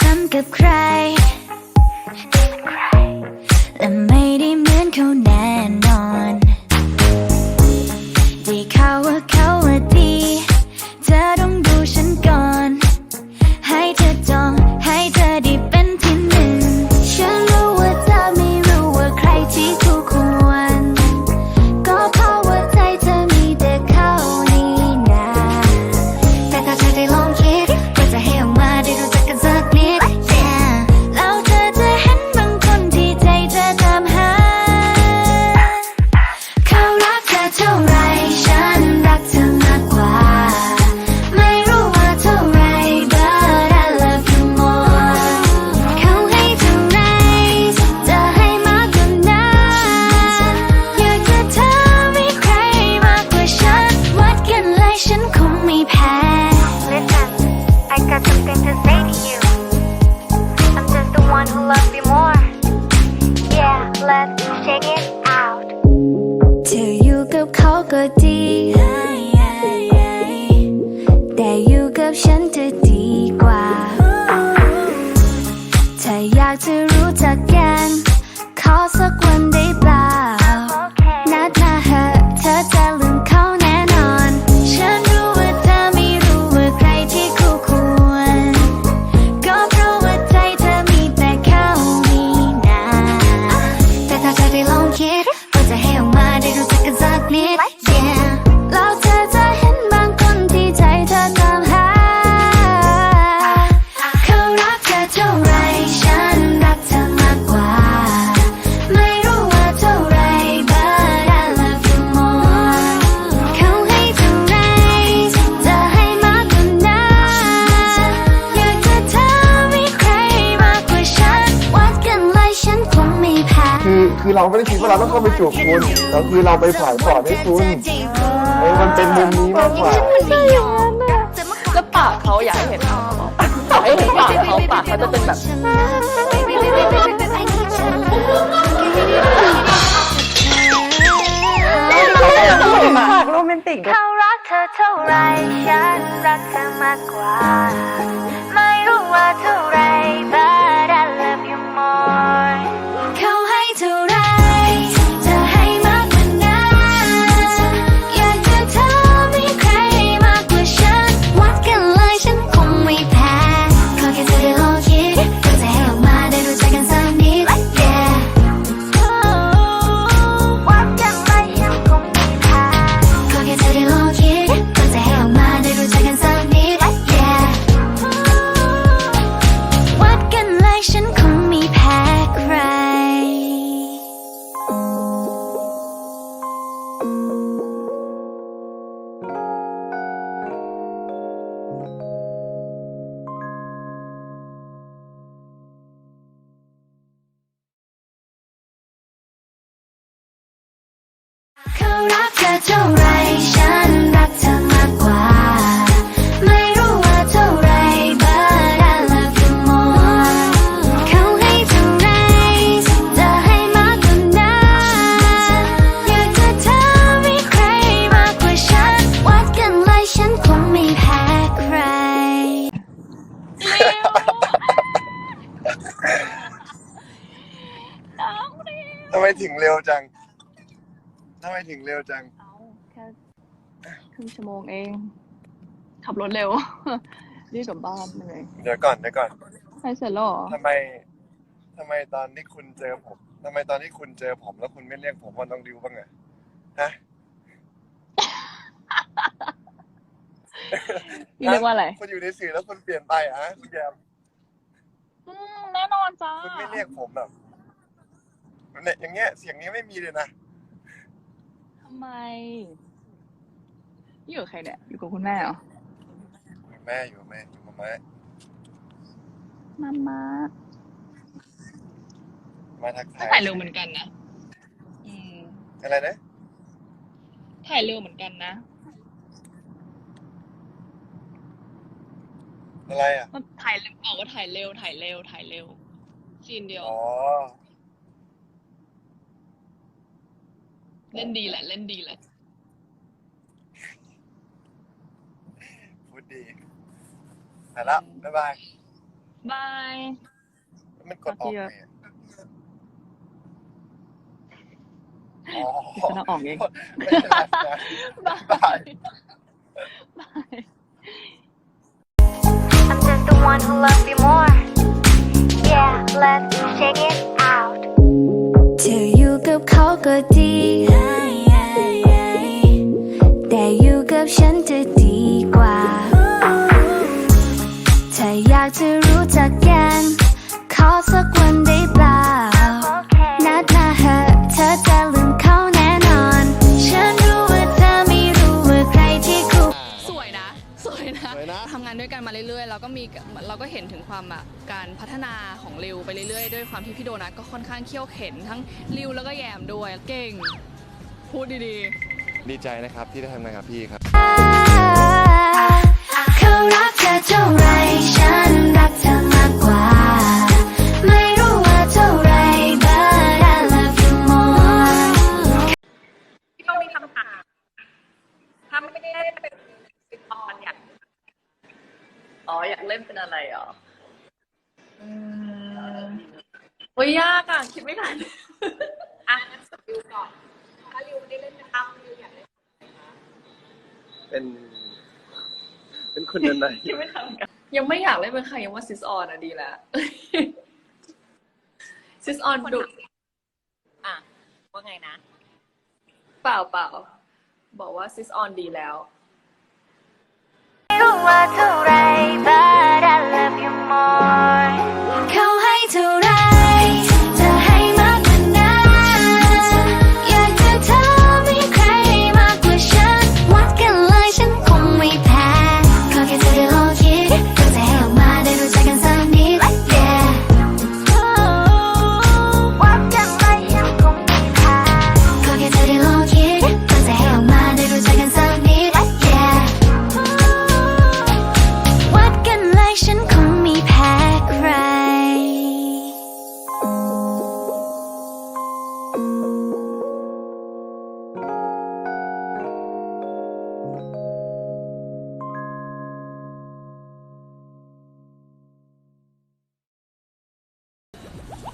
ซ้ำกับใคร และไม่ได้เหมือนเขาแน่นอน ได้ข่าวว่าเขาว่าดี ฉันคงไม่แพ้ Listen, I got something to say to you. I'm just the one who loves you more. Yeah, let's check it out. เธออยู่กับเขาก็ดี แต่อยู่กับฉันจะดีกว่า ถ้า า คือคือเราไม่ได้คิดว่าเราต้องเข้าไปจูบคุณแต่คือเราไปผ่านก่อนให้คุณเออมันเป็นมุมนี้มากกว่าแล้วปากเขาอยากให้เห็นปากเขาอยากให้เห็นปากเขาปากเขาจะเป็นแบบปากโรแมนติกด้วยเขารักเธอเท่าไรฉันรักเธอมากกว่า ถึงเร็วจังทำไมถึงเร็วจัง เอาแค่ครึ่งชั่วโมงเอง ขับรถเร็ว รีบกลับบ้านเหนื่อยเดี๋ยวก่อนเดี๋ยวก่อนใครเสร็จแล้วเหรอทำไมทำไมตอนที่คุณเจอผมทำไมตอนที่คุณเจอผมแล้วคุณไม่เรียกผมว่าน้องดิวบ้างอะฮะพี่เรียกว่าอะไรคุณอยู่ในสื่อแล้วคุณเปลี่ยนไปอะฮะคุณแยมอืมแน่นอนจ้าคุณไม่เรียกผมแบบ เนี่ยอย่างเงี้ย เสียงนี้ไม่มีเลยนะทำไมนี่อยู่กับใครเนี่ย อยู่กับคุณแม่เหรอแม่อยู่กับแม่อยู่กับแม่มามามาทักทายถ่ายเร็วเหมือนกันนะอืมอะไรนะถ่ายเร็วเหมือนกันนะ อะไรอะ มันถ่ายเร็วเอาว่าถ่ายเร็วถ่ายเร็วถ่ายเร็วซีนเดียว อ๋อ เล่นดีแหละ เล่นดีแหละ พูดดีไปแล้วบ๊ายบาย บาย มันกดออกไงอะอ๋อดิฉันเอาออกเองไม่เป็นไรนะบาย บาย บาย I'm just the one who loves you more. Yeah, let's check it out. เธออยู่กับเขาก็ดี งานด้วยกันมาเรื่อยๆเราก็มีเราก็เห็นถึงความแบบการพัฒนาของริวไปเรื่อยๆ ด้วยความที่พี่โดนัทก็ค่อนข้างเขี้ยวเข็นทั้งริวแล้วก็แยมด้วยเก่ง พูดดีดีใจนะครับที่ได้ทำงานกับพี่ครับ อ๋ออยากเล่นเป็นอะไรเหรออืมโอ้ยยากอะคิดไม่ทัน อะงั้นสกิลก่อน ถ้าริวไม่ได้เล่นเป็นตั้มริวอยากเล่นเป็น เป็นคนยังไงคิดไม่ทันกัน ยังไม่อยากเล่นเป็นใครยังว่าซิสออนอะดีแล้วซิสออนดุอะ ว่าไงนะ เปล่าเปล่าบอกว่าซิสออนดีแล้วไม่รู้ว่าเท่าไร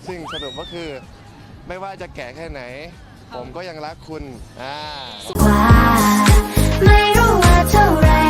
ซึ่งสรุปก็คือไม่ว่าจะแก่แค่ไหน ผมก็ยังรักคุณอ่า ว่า ไม่รู้ว่า